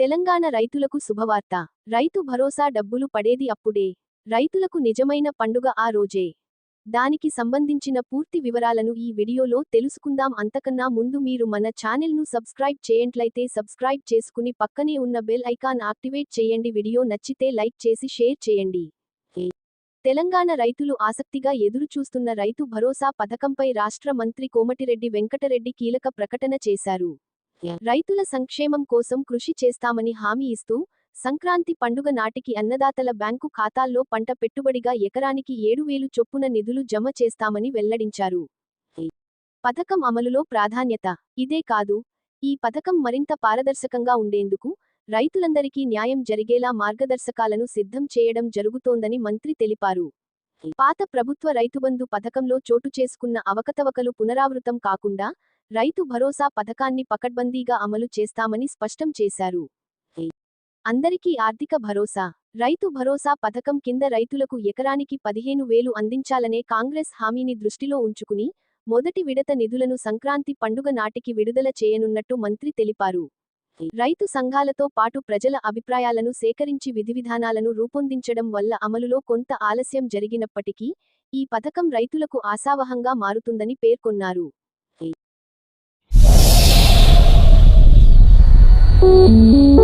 తెలంగాణ రైతులకు శుభవార్త. రైతు భరోసా డబ్బులు పడేది అప్పుడే. రైతులకు నిజమైన పండుగ ఆ రోజే. దానికి సంబంధించిన పూర్తి వివరాలను ఈ వీడియోలో తెలుసుకుందాం. అంతకన్నా ముందు మీరు మన ఛానెల్ను సబ్స్క్రైబ్ చేయంట్లయితే సబ్స్క్రైబ్ చేసుకుని పక్కనే ఉన్న బెల్ ఐకాన్ యాక్టివేట్ చేయండి. వీడియో నచ్చితే లైక్ చేసి షేర్ చేయండి. తెలంగాణ రైతులు ఆసక్తిగా ఎదురుచూస్తున్న రైతు భరోసా పథకంపై రాష్ట్ర మంత్రి కోమటిరెడ్డి వెంకటరెడ్డి కీలక ప్రకటన చేశారు. రైతుల సంక్షేమం కోసం కృషి చేస్తామని హామీ ఇస్తూ సంక్రాంతి పండుగ నాటికి అన్నదాతల బ్యాంకు ఖాతాల్లో పంట పెట్టుబడిగా ఎకరానికి ఏడు వేలు చొప్పున నిధులు జమ చేస్తామని వెల్లడించారు. పథకం అమలులో ప్రాధాన్యత. ఇదే కాదు ఈ పథకం మరింత పారదర్శకంగా ఉండేందుకు రైతులందరికీ న్యాయం జరిగేలా మార్గదర్శకాలను సిద్ధం చేయడం జరుగుతోందని మంత్రి తెలిపారు. పాత ప్రభుత్వ రైతుబంధు పథకంలో చోటు చేసుకున్న అవకతవకలు పునరావృతం కాకుండా రైతు భరోసా పథకాన్ని పకడ్బందీగా అమలు చేస్తామని స్పష్టం చేశారు. అందరికీ ఆర్థిక భరోసా. రైతు భరోసా పథకం కింద రైతులకు ఎకరానికి పదిహేను వేలు అందించాలనే కాంగ్రెస్ హామీని దృష్టిలో ఉంచుకుని మొదటి విడత నిధులను సంక్రాంతి పండుగ నాటికి విడుదల చేయనున్నట్టు మంత్రి తెలిపారు. రైతు సంఘాలతో పాటు ప్రజల అభిప్రాయాలను సేకరించి విధివిధానాలను రూపొందించడం వల్ల అమలులో కొంత ఆలస్యం జరిగినప్పటికీ ఈ పథకం రైతులకు ఆశావహంగా మారుతుందని పేర్కొన్నారు. Mm-hmm.